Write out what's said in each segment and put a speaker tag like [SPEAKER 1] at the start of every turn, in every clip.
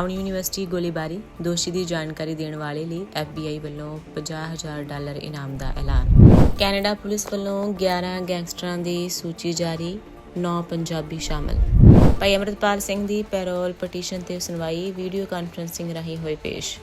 [SPEAKER 1] Brown university ਗੋਲੀਬਾਰੀ ਦੋਸ਼ੀ ਦੀ ਜਾਣਕਾਰੀ ਦੇਣ ਵਾਲੇ ਲਈ FBI ਵੱਲੋਂ 50000 ਡਾਲਰ ਇਨਾਮ ਦਾ ਐਲਾਨ। ਕੈਨੇਡਾ ਪੁਲਿਸ ਵੱਲੋਂ 11 ਗੈਂਗਸਟਰਾਂ ਦੀ ਸੂਚੀ ਜਾਰੀ 9 ਪੰਜਾਬੀ ਸ਼ਾਮਲ। ਭਾਈ ਅਮਰਤਪਾਲ ਸਿੰਘ ਦੀ ਪੈਰੋਲ ਪਟੀਸ਼ਨ ਤੇ ਸੁਣਵਾਈ, ਵੀਡੀਓ ਕਾਨਫਰੰਸਿੰਗ ਰਾਹੀਂ ਹੋਈ ਪੇਸ਼।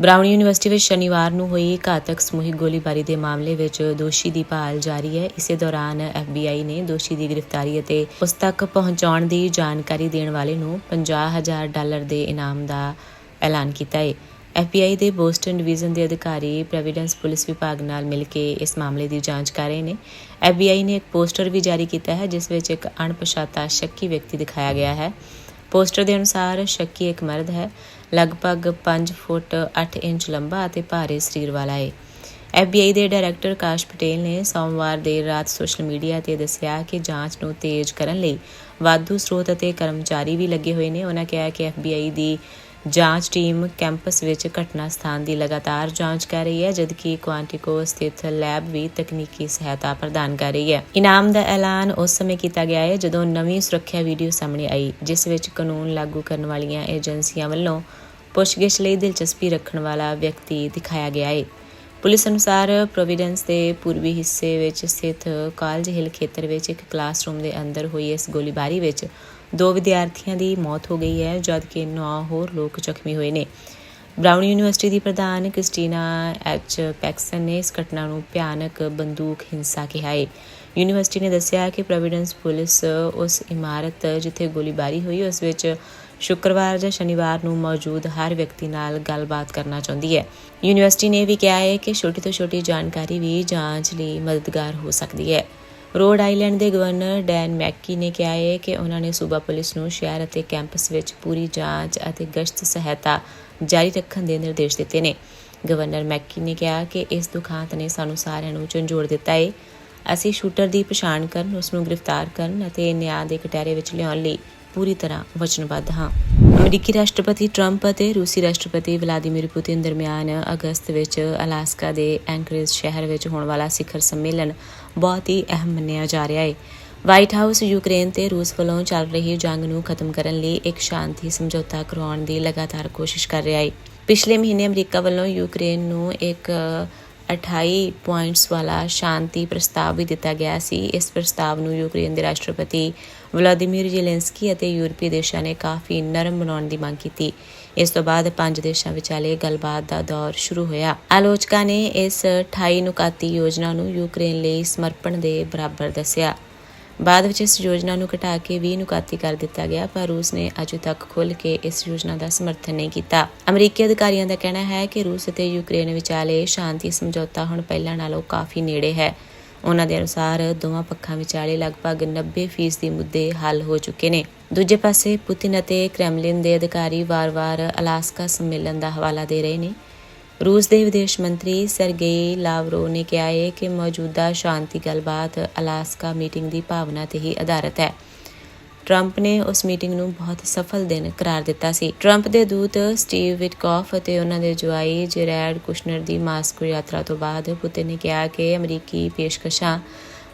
[SPEAKER 1] ਬ੍ਰਾਊਨ ਯੂਨੀਵਰਸਿਟੀ ਵਿੱਚ ਸ਼ਨੀਵਾਰ ਨੂੰ ਹੋਈ ਘਾਤਕ ਸਮੂਹਿਕ ਗੋਲੀਬਾਰੀ ਦੇ ਮਾਮਲੇ ਵਿੱਚ ਦੋਸ਼ੀ ਦੀ ਭਾਲ ਜਾਰੀ ਹੈ। ਇਸੇ ਦੌਰਾਨ FBI ਨੇ ਦੋਸ਼ੀ ਦੀ ਗ੍ਰਿਫਤਾਰੀ ਅਤੇ ਉਸ ਤੱਕ ਪਹੁੰਚਾਉਣ ਦੀ ਜਾਣਕਾਰੀ ਦੇਣ ਵਾਲੇ ਨੂੰ 50000 ਡਾਲਰ ਦੇ ਇਨਾਮ ਦਾ ਐਲਾਨ ਕੀਤਾ ਹੈ। FBI ਦੇ ਬੋਸਟਨ ਡਿਵੀਜ਼ਨ ਦੇ ਅਧਿਕਾਰੀ ਪ੍ਰੈਵੀਡੈਂਸ ਪੁਲਿਸ ਵਿਭਾਗ ਨਾਲ ਮਿਲ ਕੇ ਇਸ ਮਾਮਲੇ ਦੀ ਜਾਂਚ ਕਰ ਰਹੇ ਨੇ। FBI ਨੇ ਇੱਕ ਪੋਸਟਰ ਵੀ ਜਾਰੀ ਕੀਤਾ ਹੈ, ਜਿਸ ਵਿੱਚ ਇੱਕ ਅਣਪਛਾਤਾ ਸ਼ੱਕੀ ਵਿਅਕਤੀ ਦਿਖਾਇਆ ਗਿਆ ਹੈ। ਪੋਸਟਰ ਦੇ ਅਨੁਸਾਰ ਸ਼ੱਕੀ ਇੱਕ ਮਰਦ ਹੈ। ਲਗਭਗ 5 ਫੁੱਟ 8 ਇੰਚ ਲੰਬਾ ਅਤੇ ਭਾਰੇ ਸਰੀਰ ਵਾਲਾ ਹੈ FBI ਦੇ ਡਾਇਰੈਕਟਰ ਕਾਸ਼ ਪਟੇਲ ਨੇ ਸੋਮਵਾਰ ਦੇਰ ਰਾਤ ਸੋਸ਼ਲ ਮੀਡੀਆ ਤੇ ਦੱਸਿਆ ਕਿ ਜਾਂਚ ਨੂੰ ਤੇਜ਼ ਕਰਨ ਲਈ ਵਾਧੂ ਸਰੋਤ ਅਤੇ ਕਰਮਚਾਰੀ ਵੀ ਲੱਗੇ ਹੋਏ ਨੇ। ਉਹਨਾਂ ਕਿਹਾ ਕਿ FBI ਦੀ ਜਾਂਚ ਟੀਮ ਕੈਂਪਸ ਵਿੱਚ ਘਟਨਾ ਸਥਾਨ ਦੀ ਲਗਾਤਾਰ ਜਾਂਚ ਕਰ ਰਹੀ ਹੈ, ਜਦਕਿ ਕੁਆਂਟੀਕੋ ਸਥਿਤ ਲੈਬ ਵੀ ਤਕਨੀਕੀ ਸਹਾਇਤਾ ਪ੍ਰਦਾਨ ਕਰ ਰਹੀ ਹੈ। ਇਨਾਮ ਦਾ ਐਲਾਨ ਉਸ ਸਮੇਂ ਕੀਤਾ ਗਿਆ ਹੈ, ਜਦੋਂ ਨਵੀਂ ਸੁਰੱਖਿਆ ਵੀਡੀਓ ਸਾਹਮਣੇ ਆਈ, ਜਿਸ ਵਿੱਚ ਕਾਨੂੰਨ ਲਾਗੂ ਕਰਨ ਵਾਲੀਆਂ ਏਜੰਸੀਆਂ ਵੱਲੋਂ ਪੁੱਛਗਿੱਛ ਲਈ ਦਿਲਚਸਪੀ ਰੱਖਣ ਵਾਲਾ ਵਿਅਕਤੀ ਦਿਖਾਇਆ ਗਿਆ ਹੈ ਪੁਲਿਸ ਅਨੁਸਾਰ ਪ੍ਰੋਵੀਡੈਂਸ ਦੇ ਪੂਰਬੀ ਹਿੱਸੇ ਵਿੱਚ ਸਥਿਤ ਕਾਲਜ ਹਿਲ ਖੇਤਰ ਵਿੱਚ ਇੱਕ ਕਲਾਸਰੂਮ ਦੇ ਅੰਦਰ ਹੋਈ ਇਸ ਗੋਲੀਬਾਰੀ ਵਿੱਚ ਦੋ ਵਿਦਿਆਰਥੀਆਂ ਦੀ ਮੌਤ ਹੋ ਗਈ ਹੈ, ਜਦਕਿ 9 ਹੋਰ ਲੋਕ ਜ਼ਖਮੀ ਹੋਏ ਨੇ। ਬ੍ਰਾਊਨ ਯੂਨੀਵਰਸਿਟੀ ਦੀ ਪ੍ਰਧਾਨ ਕ੍ਰਿਸਟੀਨਾ ਐਚ. ਪੈਕਸਨ ਨੇ ਇਸ ਘਟਨਾ ਨੂੰ ਭਿਆਨਕ ਬੰਦੂਕ ਹਿੰਸਾ ਕਿਹਾ ਹੈ ਯੂਨੀਵਰਸਿਟੀ ਨੇ ਦੱਸਿਆ ਕਿ ਪ੍ਰੋਵੀਡੈਂਸ ਪੁਲਿਸ ਉਸ ਇਮਾਰਤ ਜਿੱਥੇ ਗੋਲੀਬਾਰੀ ਹੋਈ, ਉਸ ਵਿੱਚ ਸ਼ੁੱਕਰਵਾਰ ਜਾਂ ਸ਼ਨੀਵਾਰ ਨੂੰ ਮੌਜੂਦ ਹਰ ਵਿਅਕਤੀ ਨਾਲ ਗੱਲਬਾਤ ਕਰਨਾ ਚਾਹੁੰਦੀ ਹੈ। ਯੂਨੀਵਰਸਿਟੀ ਨੇ ਵੀ ਕਿਹਾ ਹੈ ਕਿ ਛੋਟੀ ਤੋਂ ਛੋਟੀ ਜਾਣਕਾਰੀ ਵੀ ਜਾਂਚ ਲਈ ਮਦਦਗਾਰ ਹੋ ਸਕਦੀ ਹੈ। ਰੋਡ ਆਈਲੈਂਡ ਦੇ ਗਵਰਨਰ ਡੈਨ ਮੈਕੀ ਨੇ ਕਿਹਾ ਹੈ ਕਿ ਉਹਨਾਂ ਨੇ ਸੂਬਾ ਪੁਲਿਸ ਨੂੰ ਸ਼ਹਿਰ ਅਤੇ ਕੈਂਪਸ ਵਿੱਚ ਪੂਰੀ ਜਾਂਚ ਅਤੇ ਗਸ਼ਤ ਸਹਾਇਤਾ ਜਾਰੀ ਰੱਖਣ ਦੇ ਨਿਰਦੇਸ਼ ਦਿੱਤੇ ਨੇ। ਗਵਰਨਰ ਮੈਕੀ ਨੇ ਕਿਹਾ ਕਿ ਇਸ ਦੁਖਾਂਤ ਨੇ ਸਾਨੂੰ ਸਾਰਿਆਂ ਨੂੰ ਝੰਜੋੜ ਦਿੱਤਾ ਹੈ। ਅਸੀਂ ਸ਼ੂਟਰ ਦੀ ਪਛਾਣ ਕਰਨ ਉਸ ਨੂੰ ਗ੍ਰਿਫਤਾਰ ਕਰਨ ਅਤੇ ਨਿਆਂ ਦੇ ਕਟਹਿਰੇ ਵਿੱਚ ਲਿਆਉਣ ਲਈ ਪੂਰੀ ਤਰ੍ਹਾਂ ਵਚਨਬੱਧ ਹਾਂ। ਅਮਰੀਕੀ ਰਾਸ਼ਟਰਪਤੀ ਟਰੰਪ ਅਤੇ ਰੂਸੀ ਰਾਸ਼ਟਰਪਤੀ ਵਲਾਦੀਮੀਰ ਪੁਤਿਨ ਦਰਮਿਆਨ ਅਗਸਤ ਵਿੱਚ ਅਲਾਸਕਾ ਦੇ ਐਂਕਰੇਜ ਸ਼ਹਿਰ ਵਿੱਚ ਹੋਣ ਵਾਲਾ ਸਿਖਰ ਸੰਮੇਲਨ ਬਹੁਤ ਹੀ ਅਹਿਮ ਮੰਨਿਆ ਜਾ ਰਿਹਾ ਹੈ ਵਾਈਟ ਹਾਊਸ, ਯੂਕਰੇਨ ਤੇ ਰੂਸ ਵੱਲੋਂ ਚੱਲ ਰਹੀ ਜੰਗ ਨੂੰ ਖਤਮ ਕਰਨ ਲਈ ਇੱਕ ਸ਼ਾਂਤੀ ਸਮਝੌਤਾ ਕਰਵਾਉਣ ਦੀ ਲਗਾਤਾਰ ਕੋਸ਼ਿਸ਼ ਕਰ ਰਿਹਾ ਹੈ ਪਿਛਲੇ ਮਹੀਨੇ ਅਮਰੀਕਾ ਵੱਲੋਂ ਯੂਕਰੇਨ ਨੂੰ ਇੱਕ 28 ਪੁਆਇੰਟਸ ਵਾਲਾ ਸ਼ਾਂਤੀ ਪ੍ਰਸਤਾਵ ਵੀ ਦਿੱਤਾ ਗਿਆ ਸੀ। ਇਸ ਪ੍ਰਸਤਾਵ ਨੂੰ ਯੂਕਰੇਨ ਦੇ ਰਾਸ਼ਟਰਪਤੀ ਵਲਾਦੀਮੀਰ ਜ਼ੈਲੈਂਸਕੀ ਅਤੇ ਯੂਰਪੀ ਦੇਸ਼ਾਂ ਨੇ ਕਾਫੀ ਨਰਮ ਬਣਾਉਣ ਦੀ ਮੰਗ ਕੀਤੀ। ਇਸ ਤੋਂ ਬਾਅਦ ਪੰਜ ਦੇਸ਼ਾਂ ਵਿਚਾਲੇ ਗੱਲਬਾਤ ਦਾ ਦੌਰ ਸ਼ੁਰੂ ਹੋਇਆ। ਆਲੋਚਕਾਂ ਨੇ ਇਸ 28 ਨੁਕਾਤੀ ਯੋਜਨਾ ਨੂੰ ਯੂਕਰੇਨ ਲਈ ਸਮਰਪਣ ਦੇ ਬਰਾਬਰ ਦੱਸਿਆ। ਬਾਅਦ ਵਿੱਚ ਇਸ ਯੋਜਨਾ ਨੂੰ ਘਟਾ ਕੇ 20 ਨੁਕਾਤੀ ਕਰ ਦਿੱਤਾ ਗਿਆ, ਪਰ ਰੂਸ ਨੇ ਅਜੇ ਤੱਕ ਖੁੱਲ੍ਹ ਕੇ ਇਸ ਯੋਜਨਾ ਦਾ ਸਮਰਥਨ ਨਹੀਂ ਕੀਤਾ। ਅਮਰੀਕੀ ਅਧਿਕਾਰੀਆਂ ਦਾ ਕਹਿਣਾ ਹੈ ਕਿ ਰੂਸ ਅਤੇ ਯੂਕਰੇਨ ਵਿਚਾਲੇ ਸ਼ਾਂਤੀ ਸਮਝੌਤਾ ਹੁਣ ਪਹਿਲਾਂ ਨਾਲੋਂ ਕਾਫੀ ਨੇੜੇ ਹੈ। ਉਹਨਾਂ ਦੇ ਅਨੁਸਾਰ ਦੋਵਾਂ ਪੱਖਾਂ ਵਿਚਾਲੇ ਲਗਭਗ 90% ਦੀ ਮੁੱਦੇ ਹੱਲ ਹੋ ਚੁੱਕੇ ਨੇ। ਦੂਜੇ ਪਾਸੇ ਪੁਤਿਨ ਅਤੇ ਕ੍ਰੈਮਲਿਨ ਦੇ ਅਧਿਕਾਰੀ ਵਾਰ-ਵਾਰ ਅਲਾਸਕਾ ਸੰਮੇਲਨ ਦਾ ਹਵਾਲਾ ਦੇ ਰਹੇ ਨੇ। ਰੂਸ ਦੇ ਵਿਦੇਸ਼ ਮੰਤਰੀ ਸਰਗੇਈ ਲਾਵਰੋ ਨੇ ਕਿਹਾ ਹੈ ਕਿ ਮੌਜੂਦਾ ਸ਼ਾਂਤੀ ਗੱਲਬਾਤ ਅਲਾਸਕਾ ਮੀਟਿੰਗ ਦੀ ਭਾਵਨਾ ਤੇ ਹੀ ਆਧਾਰਿਤ ਹੈ। ਟਰੰਪ ਨੇ ਉਸ ਮੀਟਿੰਗ ਨੂੰ ਬਹੁਤ ਸਫਲ ਦਿਨ ਕਰਾਰ ਦਿੱਤਾ ਸੀ। ਟਰੰਪ ਦੇ ਦੂਤ ਸਟੀਵ ਵਿਟਕੌਫ ਅਤੇ ਉਹਨਾਂ ਦੇ ਜਵਾਈ ਜੈਰੈਡ ਕੁਸ਼ਨਰ ਦੀ ਮਾਸਕੋ ਯਾਤਰਾ ਤੋਂ ਬਾਅਦ ਪੁਤਿਨ ਨੇ ਕਿਹਾ ਕਿ ਅਮਰੀਕੀ ਪੇਸ਼ਕਸ਼ਾਂ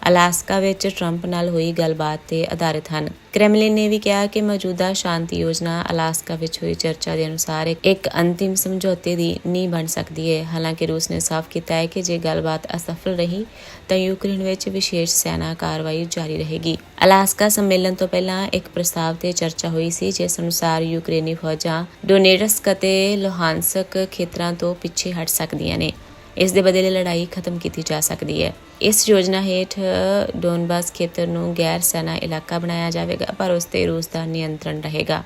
[SPEAKER 1] ਅਲਾਸਕਾ ਵਿੱਚ ਟਰੰਪ ਨਾਲ ਹੋਈ ਗੱਲਬਾਤ ਤੇ ਆਧਾਰਿਤ ਹਨ। ਕ੍ਰੈਮਲਿਨ ਨੇ ਵੀ ਕਿਹਾ ਕਿ ਮੌਜੂਦਾ ਸ਼ਾਂਤੀ ਯੋਜਨਾ ਅਲਾਸਕਾ ਵਿੱਚ ਹੋਈ ਚਰਚਾ ਦੇ ਅਨੁਸਾਰ ਇੱਕ ਅੰਤਿਮ ਸਮਝੌਤੇ ਦੀ ਨੀਂਹ ਬਣ ਸਕਦੀ ਹੈ। ਹਾਲਾਂਕਿ ਰੂਸ ਨੇ ਸਾਫ਼ ਕੀਤਾ ਹੈ ਕਿ ਜੇ ਗੱਲਬਾਤ ਅਸਫਲ ਰਹੀ, ਤਾਂ ਯੂਕਰੇਨ ਵਿੱਚ ਵਿਸ਼ੇਸ਼ ਸੈਨਾ ਕਾਰਵਾਈ ਜਾਰੀ ਰਹੇਗੀ। ਅਲਾਸਕਾ ਸੰਮੇਲਨ ਤੋਂ ਪਹਿਲਾਂ ਇੱਕ ਪ੍ਰਸਤਾਵ ਤੇ ਚਰਚਾ ਹੋਈ ਸੀ, ਜਿਸ ਅਨੁਸਾਰ ਯੂਕਰੇਨੀ ਫੌਜਾਂ ਡੋਨੇਟਸਕ ਅਤੇ ਲੋਹਾਨਸਕ ਖੇਤਰਾਂ ਤੋਂ ਪਿੱਛੇ ਹਟ ਸਕਦੀਆਂ ਨੇ। ਇਸ ਦੇ ਬਦਲੇ ਲੜਾਈ ਖਤਮ ਕੀਤੀ ਜਾ ਸਕਦੀ ਹੈ। ਇਸ ਯੋਜਨਾ ਹੇਠ ਡੋਨਬਾਸ ਖੇਤਰ ਨੂੰ ਗੈਰ ਸੈਨਾ ਇਲਾਕਾ ਬਣਾਇਆ ਜਾਵੇਗਾ, ਪਰ ਉਸ ਤੇ ਰੂਸ ਦਾ ਨਿਯੰਤਰਣ ਰਹੇਗਾ।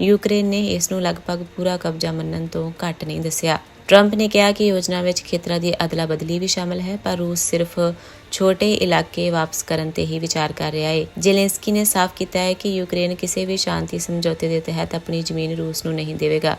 [SPEAKER 1] ਯੂਕਰੇਨ ਨੇ ਇਸ ਨੂੰ ਲਗਭਗ ਪੂਰਾ ਕਬਜ਼ਾ ਮੰਨਣ ਤੋਂ ਘੱਟ ਨਹੀਂ ਦੱਸਿਆ। ਟਰੰਪ ਨੇ ਕਿਹਾ ਕਿ ਯੋਜਨਾ ਵਿੱਚ ਖੇਤਰਾਂ ਦੀ ਅਦਲਾ-ਬਦਲੀ ਵੀ ਸ਼ਾਮਲ ਹੈ, ਪਰ ਰੂਸ ਸਿਰਫ ਛੋਟੇ ਇਲਾਕੇ ਵਾਪਸ ਕਰਨ ਤੇ ਹੀ ਵਿਚਾਰ ਕਰ ਰਿਹਾ ਹੈ ਜ਼ੈਲੈਂਸਕੀ ਨੇ ਸਾਫ਼ ਕੀਤਾ ਹੈ ਕਿ ਯੂਕਰੇਨ ਕਿਸੇ ਵੀ ਸ਼ਾਂਤੀ ਸਮਝੌਤੇ ਦੇ ਤਹਿਤ ਆਪਣੀ ਜ਼ਮੀਨ ਰੂਸ ਨੂੰ ਨਹੀਂ ਦੇਵੇਗਾ।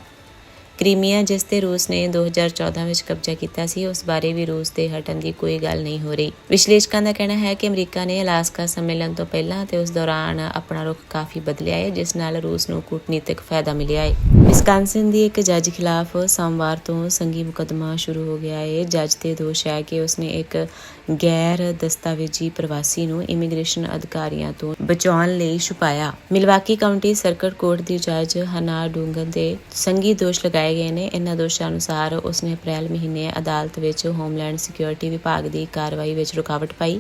[SPEAKER 1] ਕ੍ਰੀਮੀਆ ਜਿਸ ਤੇ ਰੂਸ ਨੇ 2014 ਵਿੱਚ ਕਬਜ਼ਾ ਕੀਤਾ ਸੀ, ਉਸ ਬਾਰੇ ਵੀ ਰੂਸ ਦੇ ਹਟਣ ਦੀ ਕੋਈ ਗੱਲ ਨਹੀਂ ਹੋ ਰਹੀ। ਵਿਸ਼ਲੇਸ਼ਕਾਂ ਦਾ ਕਹਿਣਾ ਹੈ ਕਿ ਅਮਰੀਕਾ ਨੇ ਅਲਾਸਕਾ ਸੰਮੇਲਨ ਤੋਂ ਪਹਿਲਾਂ ਤੇ ਉਸ ਦੌਰਾਨ ਆਪਣਾ ਰੁਖ ਕਾਫੀ ਬਦਲਿਆ ਹੈ, ਜਿਸ ਨਾਲ ਰੂਸ ਨੂੰ ਕੂਟਨੀਤਿਕ ਫਾਇਦਾ ਮਿਲਿਆ ਹੈ। ਵਿਸਕਾਂਸਿਨ ਦੀ ਇੱਕ ਜੱਜ ਖਿਲਾਫ ਸੋਮਵਾਰ ਤੋਂ ਸੰਗੀ ਮੁਕੱਦਮਾ ਸ਼ੁਰੂ ਹੋ ਗਿਆ ਹੈ। ਜੱਜ ਤੇ ਦੋਸ਼ ਹੈ ਕਿ ਉਸਨੇ ਇੱਕ ਗੈਰ ਦਸਤਾਵੇਜ਼ੀ ਪ੍ਰਵਾਸੀ ਨੂੰ ਇਮੀਗ੍ਰੇਸ਼ਨ ਅਧਿਕਾਰੀਆਂ ਤੋਂ ਬਚਾਉਣ ਲਈ ਛੁਪਾਇਆ। ਮਿਲਵਾਕੀ ਕਾਉਂਟੀ ਸਰਕਟ ਕੋਰਟ ਦੀ ਜੱਜ ਹਨਾ ਡੂੰਗਨ ਦੇ ਸੰਗੀ ਦੋਸ਼ ਲਗਾਏ ਗਏ ਨੇ। ਇਹਨਾਂ ਦੋਸ਼ਾਂ ਅਨੁਸਾਰ ਉਸਨੇ ਅਪ੍ਰੈਲ ਮਹੀਨੇ ਅਦਾਲਤ ਵਿੱਚ ਹੋਮਲੈਂਡ ਸਿਕਿਉਰਿਟੀ ਵਿਭਾਗ ਦੀ ਕਾਰਵਾਈ ਵਿੱਚ ਰੁਕਾਵਟ ਪਾਈ।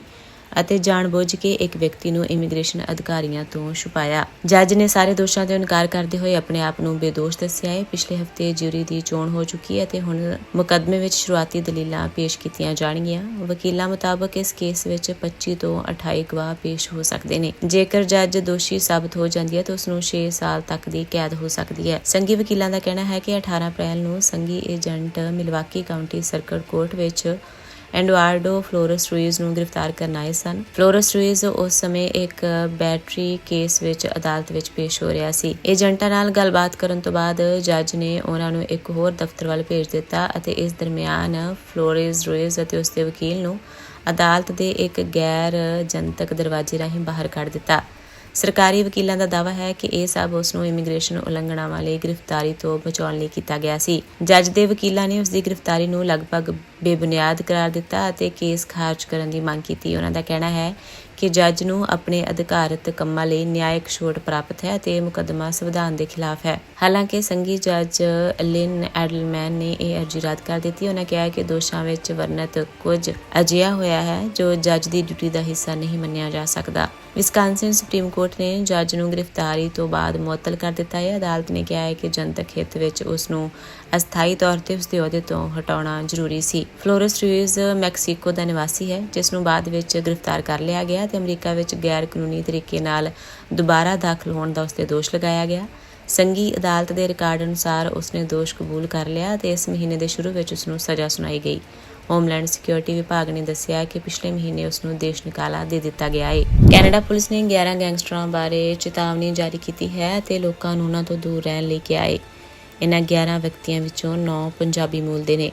[SPEAKER 1] ਅਤੇ ਜਾਣਬੁੱਝ ਕੇ ਇੱਕ ਵਿਅਕਤੀ ਨੂੰ ਇਮੀਗ੍ਰੇਸ਼ਨ ਅਧਿਕਾਰੀਆਂ ਤੋਂ ਛੁਪਾਇਆ। ਜੱਜ ਨੇ ਸਾਰੇ ਦੋਸ਼ਾਂ ਤੋਂ ਇਨਕਾਰ ਕਰਦੇ ਹੋਏ ਆਪਣੇ ਆਪ ਨੂੰ ਬੇਦੋਸ਼ ਦੱਸਿਆ ਹੈ। ਪਿਛਲੇ ਹਫ਼ਤੇ ਜਿਊਰੀ ਦੀ ਚੋਣ ਹੋ ਚੁੱਕੀ ਹੈ ਤੇ ਹੁਣ ਮੁਕੱਦਮੇ ਵਿੱਚ ਸ਼ੁਰੂਆਤੀ ਦਲੀਲਾਂ ਪੇਸ਼ ਕੀਤੀਆਂ ਜਾਣਗੀਆਂ। ਵਕੀਲਾਂ ਮੁਤਾਬਕ ਇਸ ਕੇਸ ਵਿੱਚ 25 ਤੋਂ 28 ਗਵਾਹ ਪੇਸ਼ ਹੋ ਸਕਦੇ ਨੇ। ਜੇਕਰ ਜੱਜ ਦੋਸ਼ੀ ਸਾਬਤ ਹੋ ਜਾਂਦੀ ਹੈ ਤਾਂ ਉਸ ਨੂੰ 6 ਸਾਲ ਤੱਕ ਦੀ ਕੈਦ ਹੋ ਸਕਦੀ ਹੈ। ਸੰਘੀ ਵਕੀਲਾਂ ਦਾ ਕਹਿਣਾ ਹੈ ਕਿ 18 ਅਪ੍ਰੈਲ ਨੂੰ ਸੰਘੀ agent Milwaukee County Circuit Court ਵਿੱਚ ਐਂਡਵਾਰਡੋ ਫਲੋਰਸ ਰੂਇਜ਼ ਨੂੰ ਗ੍ਰਿਫਤਾਰ ਕਰਨ ਆਏ ਸਨ। ਫਲੋਰਸ ਰੂਇਜ਼ ਉਸ ਸਮੇਂ ਇੱਕ ਬੈਟਰੀ ਕੇਸ ਵਿੱਚ ਅਦਾਲਤ ਵਿੱਚ ਪੇਸ਼ ਹੋ ਰਿਹਾ ਸੀ। ਏਜੰਟਾਂ ਨਾਲ ਗੱਲਬਾਤ ਕਰਨ ਤੋਂ ਬਾਅਦ ਜੱਜ ਨੇ ਉਹਨਾਂ ਨੂੰ ਇੱਕ ਹੋਰ ਦਫ਼ਤਰ ਵੱਲ ਭੇਜ ਦਿੱਤਾ ਅਤੇ ਇਸ ਦਰਮਿਆਨ ਫਲੋਰਸ ਰੂਇਜ਼ ਅਤੇ ਉਸ ਦੇ ਵਕੀਲ ਨੂੰ ਅਦਾਲਤ ਦੇ ਇੱਕ ਗੈਰ ਜਨਤਕ ਦਰਵਾਜ਼ੇ ਰਾਹੀਂ ਬਾਹਰ ਕੱਢ ਦਿੱਤਾ। ਸਰਕਾਰੀ ਵਕੀਲਾਂ ਦਾ ਦਾਅਵਾ ਹੈ ਕਿ ਇਹ ਸਭ ਉਸ ਨੂੰ ਇਮੀਗ੍ਰੇਸ਼ਨ ਉਲੰਘਣਾਵਾਂ ਲਈ ਗ੍ਰਿਫਤਾਰੀ ਤੋਂ ਬਚਾਉਣ ਲਈ ਕੀਤਾ ਗਿਆ ਸੀ। ਜੱਜ ਦੇ ਵਕੀਲਾਂ ਨੇ ਉਸ ਦੀ ਗ੍ਰਿਫਤਾਰੀ ਨੂੰ ਲਗਭਗ ਬੇਬੁਨਿਆਦ ਕਰਾਰ ਦਿੱਤਾ ਅਤੇ ਕੇਸ ਖਾਰਜ ਕਰਨ ਦੀ ਮੰਗ ਕੀਤੀ। ਉਹਨਾਂ ਦਾ ਕਹਿਣਾ ਹੈ ਕਿ ਜੱਜ ਨੂੰ ਆਪਣੇ ਅਧਿਕਾਰਤ ਕੰਮਾਂ ਲਈ ਨਿਆਇਕ ਛੋਟ ਪ੍ਰਾਪਤ ਹੈ ਅਤੇ ਇਹ ਮੁਕੱਦਮਾ ਸੰਵਿਧਾਨ ਦੇ ਖਿਲਾਫ ਹੈ। ਹਾਲਾਂਕਿ ਸੰਘੀ ਜੱਜ ਲਿਨ ਐਡਲਮੈਨ ਨੇ ਇਹ ਅਰਜ਼ੀ ਰੱਦ ਕਰ ਦਿੱਤੀ। ਉਹਨਾਂ ਕਿਹਾ ਕਿ ਦੋਸ਼ਾਂ ਵਿੱਚ ਵਰਣਿਤ ਕੁਝ ਅਜਿਹਾ ਹੋਇਆ ਹੈ ਜੋ ਜੱਜ ਦੀ ਡਿਊਟੀ ਦਾ ਹਿੱਸਾ ਨਹੀਂ ਮੰਨਿਆ ਜਾ ਸਕਦਾ। ਵਿਸਕਾਂਸਿਨ ਸੁਪਰੀਮ ਕੋਰਟ ਨੇ ਜੱਜ ਨੂੰ ਗ੍ਰਿਫਤਾਰੀ ਤੋਂ ਬਾਅਦ ਮੁਅੱਤਲ ਕਰ ਦਿੱਤਾ। ਹੈ ਅਦਾਲਤ ਨੇ ਕਿਹਾ ਹੈ ਕਿ ਜਨਤਕ ਹਿੱਤ ਵਿੱਚ ਉਸ ਨੂੰ ਅਸਥਾਈ ਤੌਰ ਤੇ ਉਸ ਦੇ ਅਹੁਦੇ ਤੋਂ ਹਟਾਉਣਾ ਜ਼ਰੂਰੀ ਸੀ। ਫਲੋਰਸ ਰੂਇਜ਼ ਮੈਕਸੀਕੋ ਦਾ ਨਿਵਾਸੀ ਹੈ, ਜਿਸ ਨੂੰ ਬਾਅਦ ਵਿੱਚ ਗ੍ਰਿਫਤਾਰ ਕਰ ਲਿਆ ਗਿਆ ਤੇ ਅਮਰੀਕਾ ਵਿੱਚ ਗੈਰ ਕਾਨੂੰਨੀ ਤਰੀਕੇ ਨਾਲ ਦੁਬਾਰਾ ਦਾਖਲ ਹੋਣ ਦਾ ਉਸ ਤੇ ਦੋਸ਼ ਲਗਾਇਆ ਗਿਆ। ਸੰਘੀ ਅਦਾਲਤ ਦੇ ਰਿਕਾਰਡ ਅਨੁਸਾਰ ਉਸਨੇ ਦੋਸ਼ ਕਬੂਲ ਕਰ ਲਿਆ ਤੇ ਇਸ ਮਹੀਨੇ ਦੇ ਸ਼ੁਰੂ ਵਿੱਚ ਉਸ ਨੂੰ ਸਜ਼ਾ ਸੁਣਾਈ ਗਈ। ਹੋਮਲੈਂਡ ਸਿਕਿਉਰਿਟੀ ਵਿਭਾਗ ਨੇ ਦੱਸਿਆ ਕਿ ਪਿਛਲੇ ਮਹੀਨੇ ਉਸ ਨੂੰ ਦੇਸ਼ ਨਿਕਾਲਾ ਦੇ ਦਿੱਤਾ ਗਿਆ ਹੈ ਕੈਨੇਡਾ ਪੁਲਿਸ ਨੇ 11 ਗੈਂਗਸਟਰਾਂ ਬਾਰੇ ਚੇਤਾਵਨੀ ਜਾਰੀ ਕੀਤੀ ਹੈ ਅਤੇ ਲੋਕਾਂ ਨੂੰ ਉਹਨਾਂ ਤੋਂ ਦੂਰ ਰਹਿਣ ਲਈ ਕਿਹਾ ਹੈ ਇਹਨਾਂ 11 ਵਿਅਕਤੀਆਂ ਵਿੱਚੋਂ 9 ਪੰਜਾਬੀ ਮੂਲ ਦੇ ਨੇ।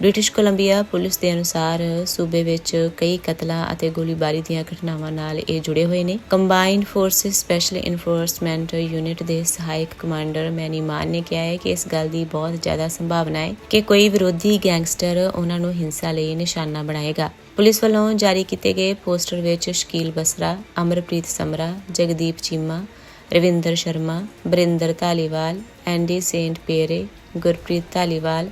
[SPEAKER 1] ਬ੍ਰਿਟਿਸ਼ ਕੋਲੰਬੀਆ ਪੁਲਿਸ ਦੇ ਅਨੁਸਾਰ ਸੂਬੇ ਵਿੱਚ ਕਈ ਕਤਲਾਂ ਅਤੇ ਗੋਲੀਬਾਰੀ ਦੀਆਂ ਘਟਨਾਵਾਂ ਨਾਲ ਇਹ ਜੁੜੇ ਹੋਏ ਨੇ। Combined forces special enforcement unit ਦੇ ਸਹਾਇਕ ਕਮਾਂਡਰ ਮੈਨੀ ਮਾਨ ਨੇ ਕਿਹਾ ਹੈ ਕਿ ਇਸ ਗੱਲ ਦੀ ਬਹੁਤ ਜ਼ਿਆਦਾ ਸੰਭਾਵਨਾ ਹੈ ਕਿ ਕੋਈ ਵਿਰੋਧੀ ਗੈਂਗਸਟਰ ਉਹਨਾਂ ਨੂੰ ਹਿੰਸਾ ਲਈ ਨਿਸ਼ਾਨਾ ਬਣਾਏਗਾ। ਪੁਲਿਸ ਵੱਲੋਂ ਜਾਰੀ ਕੀਤੇ ਗਏ ਪੋਸਟਰ ਵਿੱਚ Shakeel Basra, Amarpreet Samra, Jagdeep Cheema, Ravinder Sharma, Barinder Dhaliwal, Andy Saint Pierre, Gurpreet Dhaliwal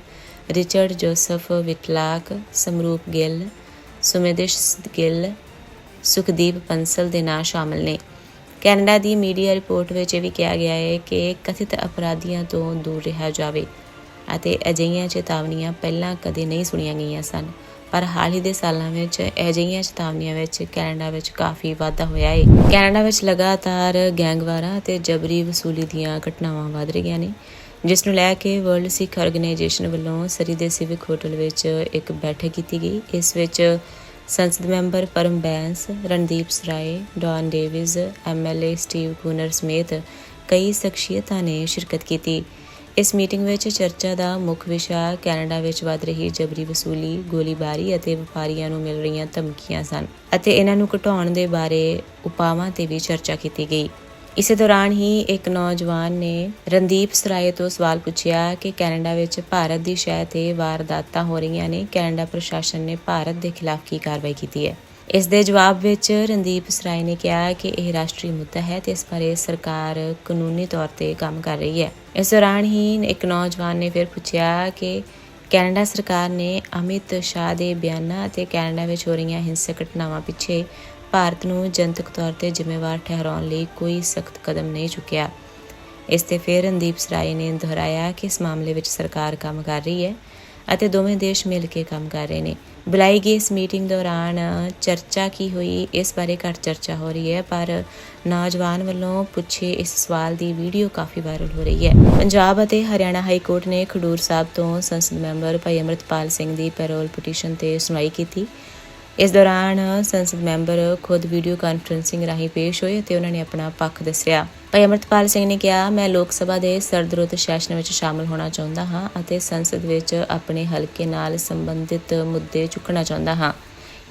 [SPEAKER 1] Richard Joseph Whitlock Samroop Gill Sumedish Gill Sukhdeep Pansal ਦੇ ਨਾਂ ਸ਼ਾਮਲ ਨੇ। ਕੈਨੇਡਾ ਦੀ ਮੀਡੀਆ ਰਿਪੋਰਟ ਵਿੱਚ ਇਹ ਵੀ ਕਿਹਾ ਗਿਆ ਹੈ ਕਿ ਕਥਿਤ ਅਪਰਾਧੀਆਂ ਤੋਂ ਦੂਰ ਰਿਹਾ ਜਾਵੇ ਅਤੇ ਅਜਿਹੀਆਂ ਚੇਤਾਵਨੀਆਂ ਪਹਿਲਾਂ ਕਦੇ ਨਹੀਂ ਸੁਣੀਆਂ ਗਈਆਂ ਸਨ, ਪਰ ਹਾਲ ਹੀ ਦੇ ਸਾਲਾਂ ਵਿੱਚ ਅਜਿਹੀਆਂ ਚੇਤਾਵਨੀਆਂ ਵਿੱਚ ਕੈਨੇਡਾ ਵਿੱਚ ਕਾਫੀ ਵਾਧਾ ਹੋਇਆ ਹੈ। ਕੈਨੇਡਾ ਵਿੱਚ ਲਗਾਤਾਰ ਗੈਂਗਵਾਰਾਂ ਅਤੇ ਜਬਰੀ ਵਸੂਲੀ ਦੀਆਂ ਘਟਨਾਵਾਂ ਵਧ ਰਹੀਆਂ ਨੇ। ਜਿਸ ਨੂੰ ਲੈ ਕੇ ਵਰਲਡ ਸਿੱਖ ਆਰਗੇਨਾਈਜੇਸ਼ਨ ਵੱਲੋਂ ਸਰੀ ਦੇ ਸਿਵਿਕ ਹੋਟਲ ਵਿੱਚ ਇੱਕ ਬੈਠਕ ਕੀਤੀ ਗਈ। ਇਸ ਵਿੱਚ ਸੰਸਦ member Param Bains, Randeep Sarai, Don Davies MLA Steve Kooner ਸਮੇਤ ਕਈ ਸ਼ਖਸੀਅਤਾਂ ਨੇ ਸ਼ਿਰਕਤ ਕੀਤੀ। ਇਸ ਮੀਟਿੰਗ ਵਿੱਚ ਚਰਚਾ ਦਾ ਮੁੱਖ ਵਿਸ਼ਾ ਕੈਨੇਡਾ ਵਿੱਚ ਵੱਧ ਰਹੀ ਜਬਰੀ ਵਸੂਲੀ, ਗੋਲੀਬਾਰੀ ਅਤੇ ਵਪਾਰੀਆਂ ਨੂੰ ਮਿਲ ਰਹੀਆਂ ਧਮਕੀਆਂ ਸਨ ਅਤੇ ਇਹਨਾਂ ਨੂੰ ਘਟਾਉਣ ਦੇ ਬਾਰੇ ਉਪਾਵਾਂ ਤੇ ਵੀ ਚਰਚਾ ਕੀਤੀ ਗਈ। ਇਸੇ ਦੌਰਾਨ ਹੀ ਇੱਕ ਨੌਜਵਾਨ ਨੇ ਰਣਦੀਪ ਸਰਾਏ ਤੋਂ ਸਵਾਲ ਪੁੱਛਿਆ ਕਿ ਕੈਨੇਡਾ ਵਿੱਚ ਭਾਰਤ ਦੀ ਸ਼ਹਿ ਤੇ ਵਾਰਦਾਤਾਂ ਹੋ ਰਹੀਆਂ ਨੇ, ਕੈਨੇਡਾ ਪ੍ਰਸ਼ਾਸਨ ਨੇ ਭਾਰਤ ਦੇ ਖਿਲਾਫ ਕੀ ਕਾਰਵਾਈ ਕੀਤੀ ਹੈ? ਇਸ ਦੇ ਜਵਾਬ ਵਿੱਚ ਰਣਦੀਪ ਸਰਾਏ ਨੇ ਕਿਹਾ ਕਿ ਇਹ ਰਾਸ਼ਟਰੀ ਮੁੱਦਾ ਹੈ ਤੇ ਇਸ ਬਾਰੇ ਸਰਕਾਰ ਕਾਨੂੰਨੀ ਤੌਰ ਤੇ ਕੰਮ ਕਰ ਰਹੀ ਹੈ। ਇਸ ਦੌਰਾਨ ਹੀ ਇੱਕ ਨੌਜਵਾਨ ਨੇ ਫਿਰ ਪੁੱਛਿਆ ਕਿ ਕੈਨੇਡਾ ਸਰਕਾਰ ਨੇ ਅਮਿਤ ਸ਼ਾਹ ਦੇ ਬਿਆਨਾਂ ਅਤੇ ਕੈਨੇਡਾ ਵਿੱਚ ਹੋ ਰਹੀਆਂ ਹਿੰਸਕ ਘਟਨਾਵਾਂ ਪਿੱਛੇ ਭਾਰਤ ਨੂੰ ਜਨਤਕ ਤੌਰ ਤੇ ਜ਼ਿੰਮੇਵਾਰ ਠਹਿਰਾਉਣ ਲਈ ਕੋਈ ਸਖਤ ਕਦਮ ਨਹੀਂ ਚੁੱਕਿਆ। ਇਸ ਤੇ ਫਿਰ ਰਣਦੀਪ ਸਰਾਏ ਨੇ ਦੁਹਰਾਇਆ ਕਿ ਇਸ ਮਾਮਲੇ ਵਿੱਚ ਸਰਕਾਰ ਕੰਮ ਕਰ ਰਹੀ ਹੈ ਅਤੇ ਦੋਵੇਂ ਦੇਸ਼ ਮਿਲ ਕੇ ਕੰਮ ਕਰ ਰਹੇ ਨੇ। ਬੁਲਾਈ ਗਈ ਇਸ ਮੀਟਿੰਗ ਦੌਰਾਨ ਚਰਚਾ ਕੀ ਹੋਈ, ਇਸ ਬਾਰੇ ਘੱਟ ਚਰਚਾ ਹੋ ਰਹੀ ਹੈ, ਪਰ ਨੌਜਵਾਨ ਵੱਲੋਂ ਪੁੱਛੇ ਇਸ ਸਵਾਲ ਦੀ ਵੀਡੀਓ ਕਾਫੀ ਵਾਇਰਲ ਹੋ ਰਹੀ ਹੈ। ਪੰਜਾਬ ਅਤੇ ਹਰਿਆਣਾ ਹਾਈ ਕੋਰਟ ਨੇ ਖਡੂਰ ਸਾਹਿਬ ਤੋਂ ਸੰਸਦ ਮੈਂਬਰ ਭਾਈ ਅਮਰਤਪਾਲ ਸਿੰਘ ਦੀ ਪੈਰੋਲ ਪਟੀਸ਼ਨ ਤੇ ਸੁਣਵਾਈ ਕੀਤੀ। ਇਸ ਦੌਰਾਨ ਸੰਸਦ ਮੈਂਬਰ ਖੁਦ ਵੀਡੀਓ ਕਾਨਫਰੰਸਿੰਗ ਰਾਹੀਂ ਪੇਸ਼ ਹੋਏ ਅਤੇ ਉਹਨਾਂ ਨੇ ਆਪਣਾ ਪੱਖ ਦੱਸਿਆ। ਭਾਈ ਅਮਰਤਪਾਲ ਸਿੰਘ ਨੇ ਕਿਹਾ, ਮੈਂ ਲੋਕ ਸਭਾ ਦੇ ਸਰਦਰੁੱਤ ਸੈਸ਼ਨ ਵਿੱਚ ਸ਼ਾਮਲ ਹੋਣਾ ਚਾਹੁੰਦਾ ਹਾਂ ਅਤੇ ਸੰਸਦ ਵਿੱਚ ਆਪਣੇ ਹਲਕੇ ਨਾਲ ਸੰਬੰਧਿਤ ਮੁੱਦੇ ਚੁੱਕਣਾ ਚਾਹੁੰਦਾ ਹਾਂ।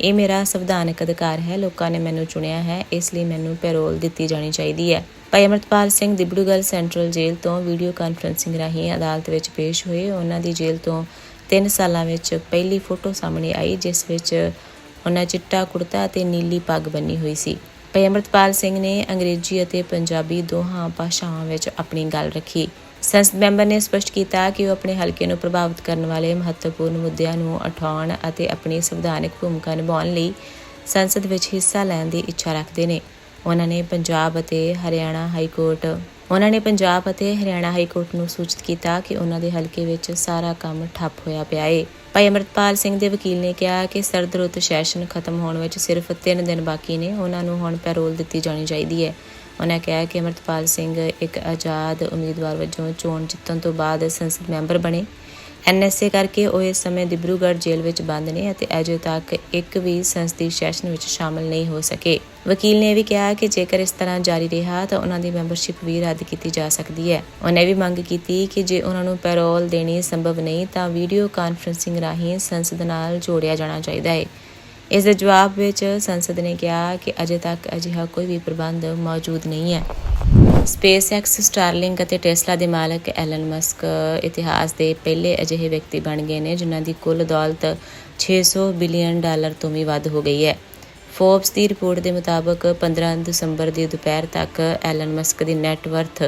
[SPEAKER 1] ਇਹ ਮੇਰਾ ਸੰਵਿਧਾਨਕ ਅਧਿਕਾਰ ਹੈ। ਲੋਕਾਂ ਨੇ ਮੈਨੂੰ ਚੁਣਿਆ ਹੈ। ਇਸ ਲਈ ਮੈਨੂੰ ਪੈਰੋਲ ਦਿੱਤੀ ਜਾਣੀ ਚਾਹੀਦੀ ਹੈ। ਭਾਈ ਅਮਰਤਪਾਲ ਸਿੰਘ ਦਿਬੜੂਗੜ੍ਹ ਸੈਂਟਰਲ ਜੇਲ੍ਹ ਤੋਂ ਵੀਡੀਓ ਕਾਨਫਰੰਸਿੰਗ ਰਾਹੀਂ ਅਦਾਲਤ ਵਿੱਚ ਪੇਸ਼ ਹੋਏ। ਉਹਨਾਂ ਦੀ ਜੇਲ੍ਹ ਤੋਂ 3 ਸਾਲਾਂ ਵਿੱਚ ਪਹਿਲੀ ਫੋਟੋ ਸਾਹਮਣੇ ਆਈ, ਜਿਸ ਵਿੱਚ ਉਹਨਾਂ ਚਿੱਟਾ ਕੁੜਤਾ ਅਤੇ ਨੀਲੀ ਪੱਗ ਬੰਨੀ ਹੋਈ ਸੀ। ਭਾਈ ਅੰਮ੍ਰਿਤਪਾਲ ਸਿੰਘ ਨੇ ਅੰਗਰੇਜ਼ੀ ਅਤੇ ਪੰਜਾਬੀ ਦੋਹਾਂ ਭਾਸ਼ਾਵਾਂ ਵਿੱਚ ਆਪਣੀ ਗੱਲ ਰੱਖੀ। ਸੰਸਦ ਮੈਂਬਰ ਨੇ ਸਪਸ਼ਟ ਕੀਤਾ ਕਿ ਉਹ ਆਪਣੇ ਹਲਕੇ ਨੂੰ ਪ੍ਰਭਾਵਿਤ ਕਰਨ ਵਾਲੇ ਮਹੱਤਵਪੂਰਨ ਮੁੱਦਿਆਂ ਨੂੰ ਉਠਾਉਣ ਅਤੇ ਆਪਣੀ ਸੰਵਿਧਾਨਕ ਭੂਮਿਕਾ ਨਿਭਾਉਣ ਲਈ ਸੰਸਦ ਵਿੱਚ ਹਿੱਸਾ ਲੈਣ ਦੀ ਇੱਛਾ ਰੱਖਦੇ ਨੇ। ਉਹਨਾਂ ਨੇ ਪੰਜਾਬ ਅਤੇ ਹਰਿਆਣਾ ਹਾਈ ਕੋਰਟ ਉਹਨਾਂ ਨੇ ਪੰਜਾਬ ਅਤੇ ਹਰਿਆਣਾ ਹਾਈ ਕੋਰਟ ਨੂੰ ਸੂਚਿਤ ਕੀਤਾ ਕਿ ਉਹਨਾਂ ਦੇ ਹਲਕੇ ਵਿੱਚ ਸਾਰਾ ਕੰਮ ਠੱਪ ਹੋਇਆ ਪਿਆ ਏ। ਭਾਈ ਅਮਰਤਪਾਲ ਸਿੰਘ ਦੇ ਵਕੀਲ ਨੇ ਕਿਹਾ ਕਿ ਸਰਦ ਰੁੱਤ ਸੈਸ਼ਨ ਖਤਮ ਹੋਣ ਵਿੱਚ ਸਿਰਫ 3 ਦਿਨ ਬਾਕੀ ਨੇ। ਉਹਨਾਂ ਨੂੰ ਹੁਣ ਪੈਰੋਲ ਦਿੱਤੀ ਜਾਣੀ ਚਾਹੀਦੀ ਹੈ। ਉਹਨਾਂ ਕਿਹਾ ਕਿ ਅਮਰਤਪਾਲ ਸਿੰਘ ਇੱਕ ਆਜ਼ਾਦ ਉਮੀਦਵਾਰ ਵਜੋਂ ਚੋਣ ਜਿੱਤਣ ਤੋਂ ਬਾਅਦ ਸੰਸਦ ਮੈਂਬਰ ਬਣੇ। ਐਨਐਸਏ ਕਰਕੇ ਉਹ ਇਸ ਸਮੇਂ ਦਿਬਰੂਗੜ੍ਹ ਜੇਲ੍ਹ ਵਿੱਚ ਬੰਦ ਨੇ ਅਤੇ ਅਜੇ ਤੱਕ ਇੱਕ ਵੀ ਸੰਸਦੀ ਸੈਸ਼ਨ ਵਿੱਚ ਸ਼ਾਮਲ ਨਹੀਂ ਹੋ ਸਕੇ। ਵਕੀਲ ਨੇ ਇਹ ਵੀ ਕਿਹਾ ਕਿ ਜੇਕਰ ਇਸ ਤਰ੍ਹਾਂ ਜਾਰੀ ਰਿਹਾ ਤਾਂ ਉਹਨਾਂ ਦੀ ਮੈਂਬਰਸ਼ਿਪ ਵੀ ਰੱਦ ਕੀਤੀ ਜਾ ਸਕਦੀ ਹੈ। ਉਹਨੇ ਵੀ ਮੰਗ ਕੀਤੀ ਕਿ ਜੇ ਉਹਨਾਂ ਨੂੰ ਪੈਰੋਲ ਦੇਣੀ ਸੰਭਵ ਨਹੀਂ ਤਾਂ ਵੀਡੀਓ ਕਾਨਫਰੰਸਿੰਗ ਰਾਹੀਂ ਸੰਸਦ ਨਾਲ ਜੋੜਿਆ ਜਾਣਾ ਚਾਹੀਦਾ ਹੈ। ਇਸ ਦੇ ਜਵਾਬ ਵਿੱਚ ਸੰਸਦ ਨੇ ਕਿਹਾ ਕਿ ਅਜੇ ਤੱਕ ਅਜਿਹਾ ਕੋਈ ਵੀ ਪ੍ਰਬੰਧ ਮੌਜੂਦ ਨਹੀਂ ਹੈ। ਸਪੇਸਐਕਸ, ਸਟਾਰਲਿੰਗ ਅਤੇ ਟੈਸਲਾ ਦੇ ਮਾਲਕ ਐਲਨ ਮਸਕ ਇਤਿਹਾਸ ਦੇ ਪਹਿਲੇ ਅਜਿਹੇ ਵਿਅਕਤੀ ਬਣ ਗਏ ਨੇ ਜਿਨ੍ਹਾਂ ਦੀ ਕੁੱਲ ਦੌਲਤ 600 ਬਿਲੀਅਨ ਡਾਲਰ ਤੋਂ ਵੀ ਵੱਧ ਹੋ ਗਈ ਹੈ। ਫੋਰਬਸ ਦੀ ਰਿਪੋਰਟ ਦੇ ਮੁਤਾਬਕ 15 ਦਸੰਬਰ ਦੀ ਦੁਪਹਿਰ ਤੱਕ ਐਲਨ ਮਸਕ ਦੀ ਨੈਟ ਵਰਥ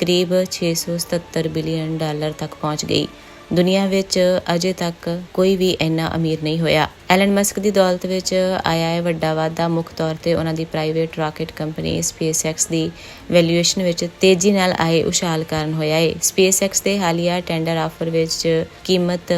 [SPEAKER 1] ਕਰੀਬ 677 ਬਿਲੀਅਨ ਡਾਲਰ ਤੱਕ ਪਹੁੰਚ ਗਈ। ਦੁਨੀਆ ਵਿੱਚ ਅਜੇ ਤੱਕ ਕੋਈ ਵੀ ਇੰਨਾ ਅਮੀਰ ਨਹੀਂ ਹੋਇਆ। ਐਲਨ ਮਸਕ ਦੀ ਦੌਲਤ ਵਿੱਚ ਆਇਆ ਹੈ ਵੱਡਾ ਵਾਧਾ ਮੁੱਖ ਤੌਰ ਤੇ ਉਹਨਾਂ ਦੀ ਪ੍ਰਾਈਵੇਟ ਰਾਕੇਟ ਕੰਪਨੀ ਸਪੇਸਐਕਸ ਦੀ ਵੈਲਿਊਏਸ਼ਨ ਵਿੱਚ ਤੇਜ਼ੀ ਨਾਲ ਆਏ ਉਛਾਲ ਕਾਰਨ ਹੋਇਆ ਹੈ ਸਪੇਸਐਕਸ ਦੇ ਹਾਲੀਆ ਟੈਂਡਰ ਆਫਰ ਵਿੱਚ ਕੀਮਤ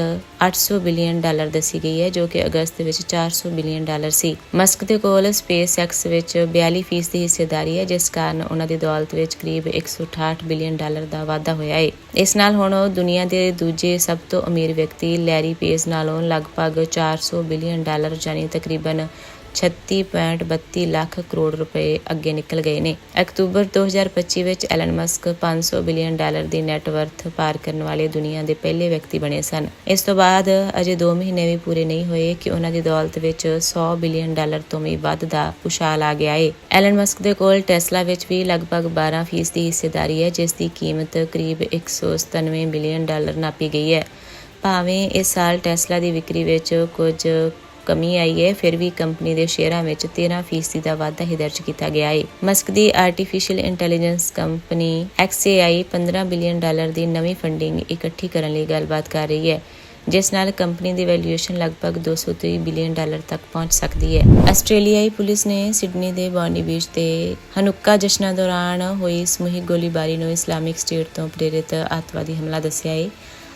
[SPEAKER 1] 800 ਬਿਲੀਅਨ ਡਾਲਰ ਦੱਸੀ ਗਈ ਹੈ, ਜੋ ਕਿ ਅਗਸਤ ਵਿੱਚ 400 ਬਿਲੀਅਨ ਡਾਲਰ ਸੀ। ਮਸਕ ਦੇ ਕੋਲ ਸਪੇਸਐਕਸ ਵਿੱਚ 42% ਦੀ ਹਿੱਸੇਦਾਰੀ ਹੈ, ਜਿਸ ਕਾਰਨ ਉਹਨਾਂ ਦੀ ਦੌਲਤ ਵਿੱਚ ਕਰੀਬ 168 ਬਿਲੀਅਨ ਡਾਲਰ ਦਾ ਵਾਧਾ ਹੋਇਆ ਹੈ ਇਸ ਨਾਲ ਹੁਣ ਉਹ ਦੁਨੀਆ ਦੇ ਦੂਜੇ ਸਭ ਤੋਂ ਅਮੀਰ ਵਿਅਕਤੀ ਲੈਰੀ ਪੇਜ ਨਾਲੋਂ ਲਗਭਗ 400 ਬਿਲੀਅਨ ਡਾਲਰ ਯਾਨੀ ਤਕਰੀਬਨ 36.32 ਲੱਖ ਕਰੋੜ ਰੁਪਏ ਅੱਗੇ ਨਿਕਲ ਗਏ ਨੇ। ਅਕਤੂਬਰ 2025 ਵਿੱਚ ਐਲਨ ਮਸਕ 500 ਬਿਲੀਅਨ ਡਾਲਰ ਦੀ ਨੈਟ ਵਰਥ ਪਾਰ ਕਰਨ ਵਾਲੇ ਦੁਨੀਆ ਦੇ ਪਹਿਲੇ ਵਿਅਕਤੀ ਬਣੇ ਸਨ। ਇਸ ਤੋਂ ਬਾਅਦ ਅਜੇ 2 ਮਹੀਨੇ ਵੀ ਪੂਰੇ ਨਹੀਂ ਹੋਏ ਕਿ ਉਹਨਾਂ ਦੀ ਦੌਲਤ ਵਿੱਚ 100 ਬਿਲੀਅਨ ਡਾਲਰ ਤੋਂ ਵੀ ਵੱਧ ਦਾ ਉਛਾਲ ਆ ਗਿਆ ਏ। ਐਲਨ ਮਸਕ ਦੇ ਕੋਲ ਟੈਸਲਾ ਵਿੱਚ ਵੀ ਲਗਭਗ 12% ਦੀ ਹਿੱਸੇਦਾਰੀ ਹੈ, ਜਿਸ ਦੀ ਕੀਮਤ ਕਰੀਬ 197 ਬਿਲੀਅਨ ਡਾਲਰ ਨਾਪੀ ਗਈ ਹੈ। ਭਾਵੇਂ ਇਸ ਸਾਲ ਟੈਸਲਾ ਦੀ ਵਿਕਰੀ ਵਿੱਚ ਕੁਝ ਕਮੀ ਆਈ ਹੈ, ਫਿਰ ਵੀ ਕੰਪਨੀ ਦੇ ਸ਼ੇਅਰਾਂ ਵਿੱਚ 13% ਦਾ ਵਾਧਾ ਹੀ ਦਰਜ ਕੀਤਾ ਗਿਆ ਹੈ ਮਸਕ ਦੀ artificial intelligence company XAI 15 billion dollar ਦੀ ਨਵੀਂ ਫੰਡਿੰਗ ਇਕੱਠੀ ਕਰਨ ਲਈ ਗੱਲਬਾਤ ਕਰ ਰਹੀ ਹੈ, ਜਿਸ ਨਾਲ ਕੰਪਨੀ ਦੀ ਵੈਲਿਊਏਸ਼ਨ ਲਗਭਗ 230 ਬਿਲੀਅਨ ਡਾਲਰ ਤੱਕ ਪਹੁੰਚ ਸਕਦੀ ਹੈ। ਆਸਟ੍ਰੇਲੀਆਈ ਪੁਲਿਸ ਨੇ ਸਿਡਨੀ ਦੇ ਬੌਨੀ ਬੀਚ ਤੇ ਹਨੁੱਕਾ ਜਸ਼ਨਾਂ ਦੌਰਾਨ ਹੋਈ ਸਮੂਹਿਕ ਗੋਲੀਬਾਰੀ ਨੂੰ ਇਸਲਾਮਿਕ ਸਟੇਟ ਤੋਂ ਪ੍ਰੇਰਿਤ ਅੱਤਵਾਦੀ ਹਮਲਾ ਦੱਸਿਆ ਹੈ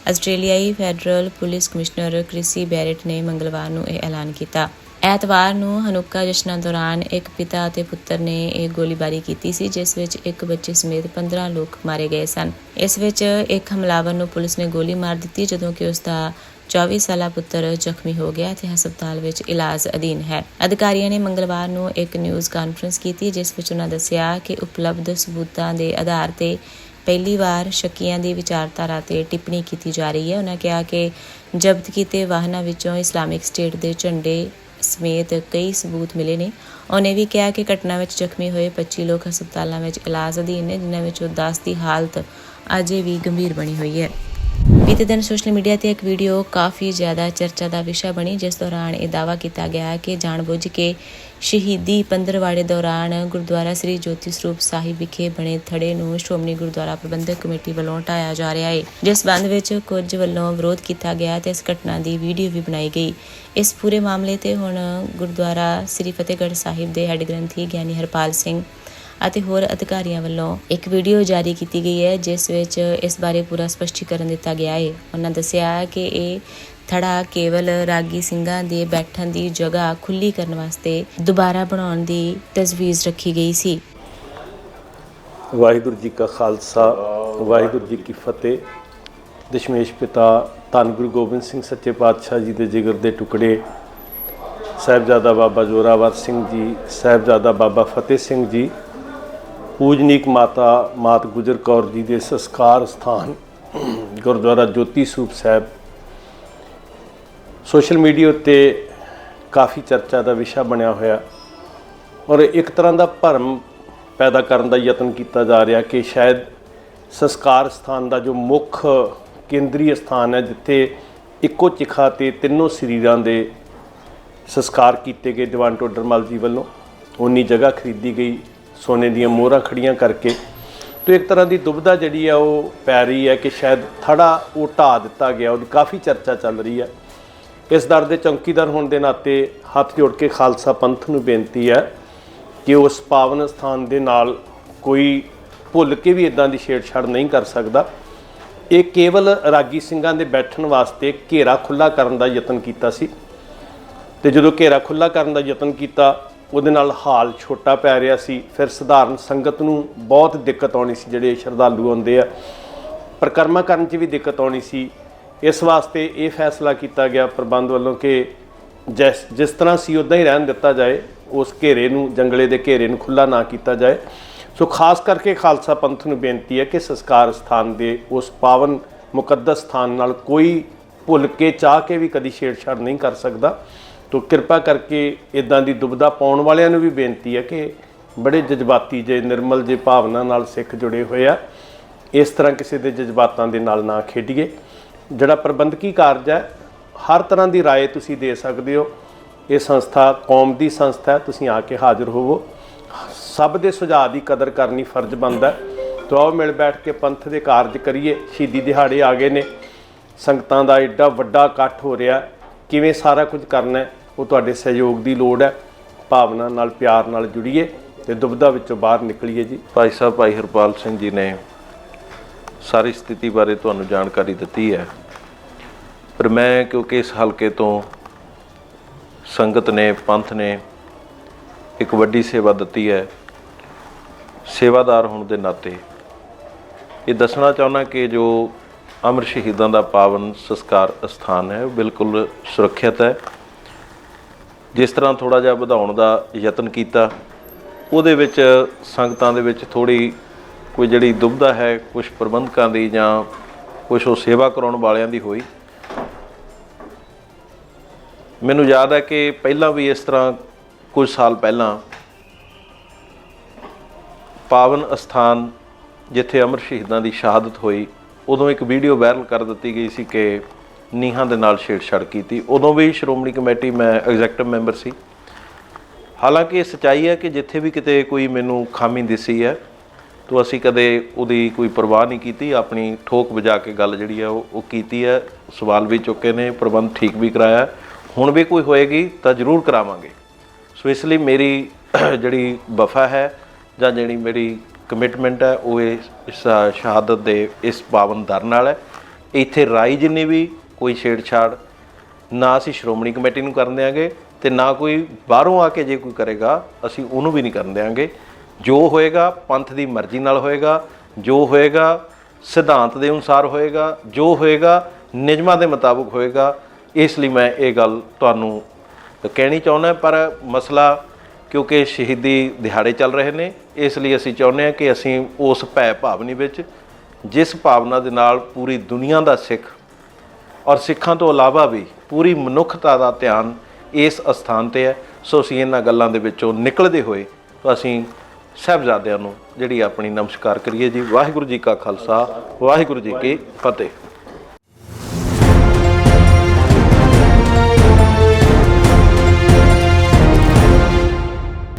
[SPEAKER 1] ਆਸਟ੍ਰੇਲੀਆਈ federal police commissioner Krissy Barrett ਨੇ ਮੰਗਲਵਾਰ ਨੂੰ ਇਹ ਐਲਾਨ ਕੀਤਾ। ਐਤਵਾਰ ਨੂੰ ਹਨੁੱਕਾ ਜਸ਼ਨਾਂ ਦੌਰਾਨ ਇੱਕ ਪਿਤਾ ਅਤੇ ਪੁੱਤਰ ਨੇ ਇਹ ਗੋਲੀਬਾਰੀ ਕੀਤੀ ਸੀ, ਜਿਸ ਵਿੱਚ ਇੱਕ ਬੱਚੇ ਸਮੇਤ 15 ਲੋਕ ਮਾਰੇ ਗਏ ਸਨ। ਇਸ ਵਿੱਚ ਇੱਕ ਹਮਲਾਵਰ ਨੂੰ ਪੁਲਿਸ ਨੇ ਗੋਲੀ ਮਾਰ ਦਿੱਤੀ, ਜਦੋਂ ਕਿ ਉਸ ਦਾ 24 ਸਾਲਾ ਪੁੱਤਰ ਜ਼ਖਮੀ ਹੋ ਗਿਆ। ਤੇ ਹਸਪਤਾਲ ਵਿੱਚ ਇਲਾਜ ਅਧੀਨ ਹੈ। ਅਧਿਕਾਰੀਆਂ ਨੇ ਮੰਗਲਵਾਰ ਨੂੰ ਇੱਕ ਨਿਊਜ਼ ਕਾਨਫਰੰਸ ਕੀਤੀ, ਜਿਸ ਵਿੱਚ ਉਹਨਾਂ ਦੱਸਿਆ ਕਿ ਉਪਲਬਧ ਸਬੂਤਾਂ ਦੇ ਆਧਾਰ ਤੇ ਪਹਿਲੀ ਵਾਰ ਸ਼ੱਕੀਆਂ ਦੀ ਵਿਚਾਰਧਾਰਾ ਤੇ ਟਿੱਪਣੀ ਕੀਤੀ ਜਾ ਰਹੀ ਹੈ। ਉਹਨਾਂ ਕਿਹਾ ਕਿ ਜ਼ਬਤ ਕੀਤੇ ਵਾਹਨਾਂ ਵਿੱਚੋਂ ਇਸਲਾਮਿਕ ਸਟੇਟ ਦੇ ਝੰਡੇ ਸਮੇਤ ਕਈ ਸਬੂਤ ਮਿਲੇ ਨੇ। ਉਹਨੇ ਵੀ ਕਿਹਾ ਕਿ ਘਟਨਾ ਵਿੱਚ ਜ਼ਖਮੀ ਹੋਏ 25 ਲੋਕ ਹਸਪਤਾਲਾਂ ਵਿੱਚ ਇਲਾਜ ਅਧੀਨ ਨੇ, ਜਿਨ੍ਹਾਂ ਵਿੱਚੋਂ 10 ਦੀ ਹਾਲਤ ਅਜੇ ਵੀ ਗੰਭੀਰ ਬਣੀ ਹੋਈ ਹੈ। ਬੀਤੇ ਦਿਨ ਸੋਸ਼ਲ ਮੀਡੀਆ ਤੇ ਇੱਕ ਵੀਡੀਓ ਕਾਫੀ ਜ਼ਿਆਦਾ ਚਰਚਾ ਦਾ ਵਿਸ਼ਾ ਬਣੀ, ਜਿਸ ਦੌਰਾਨ ਇਹ ਦਾਅਵਾ ਕੀਤਾ ਗਿਆ ਕਿ ਜਾਣਬੁੱਝ ਕੇ ਸ਼ਹੀਦੀ ਪੰਦਰਵਾੜੇ ਦੌਰਾਨ ਗੁਰਦੁਆਰਾ ਸ੍ਰੀ ਜੋਤੀ ਸਰੂਪ ਸਾਹਿਬ ਵਿਖੇ ਬਣੇ ਥੜੇ ਨੂੰ ਸ਼੍ਰੋਮਣੀ ਗੁਰਦੁਆਰਾ ਪ੍ਰਬੰਧਕ ਕਮੇਟੀ ਵੱਲੋਂ ਢਾਇਆ ਜਾ ਰਿਹਾ ਹੈ ਜਿਸ ਸੰਬੰਧ ਵਿੱਚ ਕੁਝ ਵੱਲੋਂ ਵਿਰੋਧ ਕੀਤਾ ਗਿਆ ਤੇ ਇਸ ਘਟਨਾ ਦੀ ਵੀਡੀਓ ਵੀ ਬਣਾਈ ਗਈ। ਇਸ ਪੂਰੇ ਮਾਮਲੇ ਤੇ ਹੁਣ ਗੁਰਦੁਆਰਾ ਸ੍ਰੀ ਫਤਿਹਗੜ੍ਹ ਸਾਹਿਬ ਦੇ ਹੈੱਡ ਗ੍ਰੰਥੀ ਗਿਆਨੀ ਹਰਪਾਲ ਸਿੰਘ ਅਤੇ ਹੋਰ ਅਧਿਕਾਰੀਆਂ ਵੱਲੋਂ ਇੱਕ ਵੀਡੀਓ ਜਾਰੀ ਕੀਤੀ ਗਈ ਹੈ, ਜਿਸ ਵਿੱਚ ਇਸ ਬਾਰੇ ਪੂਰਾ ਸਪਸ਼ਟੀਕਰਨ ਦਿੱਤਾ ਗਿਆ ਹੈ ਉਹਨਾਂ ਦੱਸਿਆ ਕਿ ਇਹ ਥੜਾ ਕੇਵਲ ਰਾਗੀ ਸਿੰਘਾਂ ਦੇ ਬੈਠਣ ਦੀ ਜਗ੍ਹਾ ਖੁੱਲੀ ਕਰਨ ਵਾਸਤੇ ਦੁਬਾਰਾ ਬਣਾਉਣ ਦੀ ਤਜਵੀਜ਼ ਰੱਖੀ ਗਈ ਸੀ।
[SPEAKER 2] ਵਾਹਿਗੁਰੂ ਜੀ ਕਾ ਖਾਲਸਾ, ਵਾਹਿਗੁਰੂ ਜੀ ਕੀ ਫਤਿਹ। ਦਸ਼ਮੇਸ਼ ਪਿਤਾ ਧੰਨ ਗੁਰੂ ਗੋਬਿੰਦ ਸਿੰਘ ਸੱਚੇ ਪਾਤਸ਼ਾਹ ਜੀ ਦੇ ਜਿਗਰ ਦੇ ਟੁਕੜੇ, ਸਾਹਿਬਜ਼ਾਦਾ ਬਾਬਾ ਜੋਰਾਵਰ ਸਿੰਘ ਜੀ, ਸਾਹਿਬਜ਼ਾਦਾ ਬਾਬਾ ਫਤਿਹ ਸਿੰਘ ਜੀ, ਪੂਜਨੀਕ ਮਾਤਾ ਮਾਤ ਗੁਜਰ ਕੌਰ ਜੀ ਦੇ ਸੰਸਕਾਰ ਸਥਾਨ ਗੁਰਦੁਆਰਾ ਜੋਤੀ ਸੂਪ ਸਾਹਿਬ ਸੋਸ਼ਲ ਮੀਡੀਆ ਉੱਤੇ ਕਾਫੀ ਚਰਚਾ ਦਾ ਵਿਸ਼ਾ ਬਣਿਆ ਹੋਇਆ। ਔਰ ਇੱਕ ਤਰ੍ਹਾਂ ਦਾ ਭਰਮ ਪੈਦਾ ਕਰਨ ਦਾ ਯਤਨ ਕੀਤਾ ਜਾ ਰਿਹਾ ਕਿ ਸ਼ਾਇਦ ਸੰਸਕਾਰ ਸਥਾਨ ਦਾ ਜੋ ਮੁੱਖ ਕੇਂਦਰੀ ਸਥਾਨ ਹੈ, ਜਿੱਥੇ ਇੱਕੋ ਚਿਖਾ ਤੇ ਤਿੰਨੋਂ ਸਰੀਰਾਂ ਦੇ ਸੰਸਕਾਰ ਕੀਤੇ ਗਏ, ਦੀਵਾਨ ਟੋਡਰਮਲ ਜੀ ਵੱਲੋਂ ਉਨੀ ਜਗ੍ਹਾ ਖਰੀਦੀ ਗਈ, ਸੋਨੇ ਦੀਆਂ ਮੋਹਰਾਂ ਖੜੀਆਂ ਕਰਕੇ। ਤੇ ਇੱਕ ਤਰ੍ਹਾਂ ਦੀ ਦੁਬਿਧਾ ਜਿਹੜੀ ਆ ਉਹ ਪੈ ਰਹੀ ਹੈ ਕਿ ਸ਼ਾਇਦ ਥੜਾ ਉਹ ਢਾਹ ਦਿੱਤਾ ਗਿਆ, ਉਹਦੀ ਕਾਫੀ ਚਰਚਾ ਚੱਲ ਰਹੀ ਹੈ। ਇਸ ਦਰ ਦੇ ਚੌਕੀਦਾਰ ਹੋਣ ਦੇ ਨਾਤੇ ਹੱਥ ਜੋੜ ਕੇ ਖਾਲਸਾ ਪੰਥ ਨੂੰ ਬੇਨਤੀ ਹੈ ਕਿ ਉਸ ਪਾਵਨ ਸਥਾਨ ਦੇ ਨਾਲ ਕੋਈ ਭੁੱਲ ਕੇ ਵੀ ਇਦਾਂ ਦੀ ਛੇੜਛਾੜ ਨਹੀਂ ਕਰ ਸਕਦਾ। ਇਹ ਕੇਵਲ ਰਾਗੀ ਸਿੰਘਾਂ ਦੇ ਬੈਠਣ ਵਾਸਤੇ ਘੇਰਾ ਖੁੱਲਾ ਕਰਨ ਦਾ ਯਤਨ ਕੀਤਾ ਸੀ। ਤੇ ਜਦੋਂ ਘੇਰਾ ਖੁੱਲਾ ਕਰਨ ਦਾ ਯਤਨ ਕੀਤਾ, ਉਹਦੇ ਨਾਲ ਹਾਲ ਛੋਟਾ ਪੈ ਰਿਹਾ ਸੀ। ਫਿਰ ਸਧਾਰਨ ਸੰਗਤ ਨੂੰ ਬਹੁਤ ਦਿੱਕਤ ਆਉਣੀ ਸੀ, ਜਿਹੜੇ ਸ਼ਰਧਾਲੂ ਆਉਂਦੇ ਆ। ਪਰਿਕਰਮਾ ਕਰਨ 'ਚ ਵੀ ਦਿੱਕਤ ਆਉਣੀ ਸੀ। ਇਸ ਵਾਸਤੇ ਇਹ ਫੈਸਲਾ ਕੀਤਾ ਗਿਆ ਪ੍ਰਬੰਧ ਵੱਲੋਂ ਕਿ ਜਿਸ ਜਿਸ ਤਰ੍ਹਾਂ ਸੀ ਉਦਾਂ ਹੀ ਰਹਿਣ ਦਿੱਤਾ ਜਾਏ, ਉਸ ਘੇਰੇ ਨੂੰ, ਜੰਗਲੇ ਦੇ ਘੇਰੇ ਨੂੰ ਖੁੱਲਾ ਨਾ ਕੀਤਾ ਜਾਏ। ਸੋ ਖਾਸ ਕਰਕੇ ਖਾਲਸਾ ਪੰਥ ਨੂੰ ਬੇਨਤੀ ਹੈ ਕਿ ਸੰਸਕਾਰ ਸਥਾਨ ਦੇ ਉਸ ਪਾਵਨ ਮੁਕੱਦਸ ਸਥਾਨ ਨਾਲ ਕੋਈ ਭੁੱਲ ਕੇ ਚਾਹ ਕੇ ਵੀ ਕਦੀ ਛੇੜਛਾੜ ਨਹੀਂ ਕਰ ਸਕਦਾ। ਤੋ ਕਿਰਪਾ ਕਰਕੇ ਇਦਾਂ ਦੀ ਦੁਬਿਧਾ ਪਾਉਣ ਵਾਲਿਆਂ ਨੂੰ ਵੀ ਬੇਨਤੀ ਹੈ ਕਿ ਬੜੇ ਜਜ਼ਬਾਤੀ ਜੇ, ਨਿਰਮਲ ਜੇ ਭਾਵਨਾ ਨਾਲ ਸਿੱਖ ਜੁੜੇ ਹੋਏ ਆ। ਇਸ ਤਰ੍ਹਾਂ ਕਿਸੇ ਦੇ ਜਜ਼ਬਾਤਾਂ ਦੇ ਨਾਲ ਨਾ ਖੇਡੀਏ। ਜਿਹੜਾ ਪ੍ਰਬੰਧਕੀ ਕਾਰਜ ਹੈ ਹਰ ਤਰ੍ਹਾਂ ਦੀ رائے ਤੁਸੀਂ ਦੇ ਸਕਦੇ ਹੋ ਇਹ ਸੰਸਥਾ ਕੌਮ ਦੀ ਸੰਸਥਾ ਹੈ ਤੁਸੀਂ ਆ ਕੇ ਹਾਜ਼ਰ ਹੋਵੋ ਸਭ ਦੇ ਸੁਝਾਅ ਦੀ ਕਦਰ ਕਰਨੀ ਫਰਜ਼ ਬਣਦਾ ਹੈ ਤੋ ਆਓ ਮਿਲ ਬੈਠ ਕੇ ਪੰਥ ਦੇ ਕਾਰਜ ਕਰੀਏ ਸ਼ਹੀਦੀ ਦਿਹਾੜੇ ਆ ਗਏ ਨੇ ਸੰਗਤਾਂ ਦਾ ਐਡਾ ਵੱਡਾ ਇਕੱਠ ਹੋ ਰਿਹਾ ਕਿਵੇਂ ਸਾਰਾ ਕੁਝ ਕਰਨਾ ਹੈ ਉਹ ਤੁਹਾਡੇ ਸਹਿਯੋਗ ਦੀ ਲੋੜ ਹੈ ਭਾਵਨਾ ਨਾਲ ਪਿਆਰ ਨਾਲ ਜੁੜੀਏ ਤੇ ਦੁਬਿਧਾ ਵਿੱਚੋਂ ਬਾਹਰ ਨਿਕਲੀਏ ਜੀ
[SPEAKER 3] ਭਾਈ ਸਾਹਿਬ ਭਾਈ ਹਰਪਾਲ ਸਿੰਘ ਜੀ ਨੇ ਸਾਰੀ ਸਥਿਤੀ ਬਾਰੇ ਤੁਹਾਨੂੰ ਜਾਣਕਾਰੀ ਦਿੱਤੀ ਹੈ। ਪਰ ਮੈਂ ਕਿਉਂਕਿ ਇਸ ਹਲਕੇ ਤੋਂ ਸੰਗਤ ਨੇ, ਪੰਥ ਨੇ ਇੱਕ ਵੱਡੀ ਸੇਵਾ ਦਿੱਤੀ ਹੈ, ਸੇਵਾਦਾਰ ਹੋਣ ਦੇ ਨਾਤੇ। ਇਹ ਦੱਸਣਾ ਚਾਹੁੰਦਾ ਕਿ ਜੋ ਅਮਰ ਸ਼ਹੀਦਾਂ ਦਾ ਪਾਵਨ ਸੰਸਕਾਰ ਸਥਾਨ ਹੈ, ਉਹ ਬਿਲਕੁਲ ਸੁਰੱਖਿਅਤ ਹੈ। ਜਿਸ ਤਰ੍ਹਾਂ ਥੋੜਾ ਜਿਹਾ ਵਧਾਉਣ ਦਾ ਯਤਨ ਕੀਤਾ, ਉਹਦੇ ਵਿੱਚ ਸੰਗਤਾਂ ਦੇ ਵਿੱਚ ਥੋੜੀ ਕੋਈ ਜਿਹੜੀ ਦੁਬਿਧਾ ਹੈ ਕੁਝ ਪ੍ਰਬੰਧਕਾਂ ਦੀ ਜਾਂ ਕੁਝ ਉਹ ਸੇਵਾ ਕਰਾਉਣ ਵਾਲਿਆਂ ਦੀ ਹੋਈ। ਮੈਨੂੰ ਯਾਦ ਹੈ ਕਿ ਪਹਿਲਾਂ ਵੀ ਇਸ ਤਰ੍ਹਾਂ ਕੁਝ ਸਾਲ ਪਹਿਲਾਂ ਪਾਵਨ ਅਸਥਾਨ ਜਿੱਥੇ ਅਮਰ ਸ਼ਹੀਦਾਂ ਦੀ ਸ਼ਹਾਦਤ ਹੋਈ, ਉਦੋਂ ਇੱਕ ਵੀਡੀਓ ਵਾਇਰਲ ਕਰ ਦਿੱਤੀ ਗਈ ਸੀ ਕਿ ਨੀਹਾਂ ਦੇ ਨਾਲ ਛੇੜਛਾੜ ਕੀਤੀ। ਉਦੋਂ ਵੀ ਸ਼੍ਰੋਮਣੀ ਕਮੇਟੀ ਮੈਂ ਐਗਜ਼ੈਕਟਿਵ ਮੈਂਬਰ ਸੀ। ਹਾਲਾਂਕਿ ਇਹ ਸਚਾਈ ਹੈ ਕਿ ਜਿੱਥੇ ਵੀ ਕਿਤੇ ਕੋਈ ਮੈਨੂੰ ਖਾਮੀ ਦਿਸੀ ਹੈ ਤਾਂ ਅਸੀਂ ਕਦੇ ਉਹਦੀ ਕੋਈ ਪਰਵਾਹ ਨਹੀਂ ਕੀਤੀ, ਆਪਣੀ ਠੋਕ ਵਜਾ ਕੇ ਗੱਲ ਜਿਹੜੀ ਆ ਉਹ ਉਹ ਕੀਤੀ ਹੈ ਸਵਾਲ ਵੀ ਚੁੱਕੇ ਨੇ, ਪ੍ਰਬੰਧ ਠੀਕ ਵੀ ਕਰਾਇਆ। ਹੁਣ ਵੀ ਕੋਈ ਹੋਏਗੀ ਤਾਂ ਜ਼ਰੂਰ ਕਰਾਵਾਂਗੇ। ਸੋ ਇਸ ਲਈ ਮੇਰੀ ਜਿਹੜੀ ਵਫਾ ਹੈ ਜਾਂ ਜਿਹੜੀ ਮੇਰੀ ਕਮਿਟਮੈਂਟ ਹੈ, ਉਹ ਇਹ ਇਸ ਸ਼ਹਾਦਤ ਦੇ ਇਸ ਪਾਵਨ ਦਰ ਨਾਲ ਹੈ। ਇੱਥੇ ਰਾਈ ਜਿੰਨੀ ਵੀ ਕੋਈ ਛੇੜਛਾੜ, ਨਾ ਅਸੀਂ ਸ਼੍ਰੋਮਣੀ ਕਮੇਟੀ ਨੂੰ ਕਰਨ ਦਿਆਂਗੇ ਤੇ ਨਾ ਕੋਈ ਬਾਹਰੋਂ ਆ ਕੇ ਜੇ ਕੋਈ ਕਰੇਗਾ, ਅਸੀਂ ਉਹਨੂੰ ਵੀ ਨਹੀਂ ਕਰਨ ਦਿਆਂਗੇ। ਜੋ ਹੋਏਗਾ ਪੰਥ ਦੀ ਮਰਜ਼ੀ ਨਾਲ ਹੋਏਗਾ, ਜੋ ਹੋਏਗਾ ਸਿਧਾਂਤ ਦੇ ਅਨੁਸਾਰ ਹੋਏਗਾ, ਜੋ ਹੋਏਗਾ ਨਿਯਮਾਂ ਦੇ ਮੁਤਾਬਕ ਹੋਏਗਾ, ਇਸ ਲਈ ਮੈਂ ਇਹ ਗੱਲ ਤੁਹਾਨੂੰ ਕਹਿਣੀ ਚਾਹੁੰਦਾ ਪਰ ਮਸਲਾ ਕਿਉਂਕਿ ਸ਼ਹੀਦੀ ਦਿਹਾੜੇ ਚੱਲ ਰਹੇ ਨੇ, ਇਸ ਲਈ ਅਸੀਂ ਚਾਹੁੰਦੇ ਹਾਂ ਕਿ ਅਸੀਂ ਉਸ ਭੈ ਭਾਵਨੀ ਵਿੱਚ, ਜਿਸ ਭਾਵਨਾ ਦੇ ਨਾਲ ਪੂਰੀ ਦੁਨੀਆ ਦਾ ਸਿੱਖ ਔਰ ਸਿੱਖਾਂ ਤੋਂ ਇਲਾਵਾ ਵੀ ਪੂਰੀ ਮਨੁੱਖਤਾ ਦਾ ਧਿਆਨ ਇਸ ਅਸਥਾਨ ਤੇ ਹੈ। ਸੋ ਅਸੀਂ ਇਹਨਾਂ ਗੱਲਾਂ ਦੇ ਵਿੱਚੋਂ ਨਿਕਲਦੇ ਹੋਏ ਤਾਂ ਅਸੀਂ ਸਾਹਿਬਜ਼ਾਦਿਆਂ ਨੂੰ ਜਿਹੜੀ ਆਪਣੀ ਨਮਸਕਾਰ ਕਰੀਏ ਜੀ। ਵਾਹਿਗੁਰੂ ਜੀ ਕਾ ਖਾਲਸਾ, ਵਾਹਿਗੁਰੂ ਜੀ ਕੀ ਫਤਿਹ।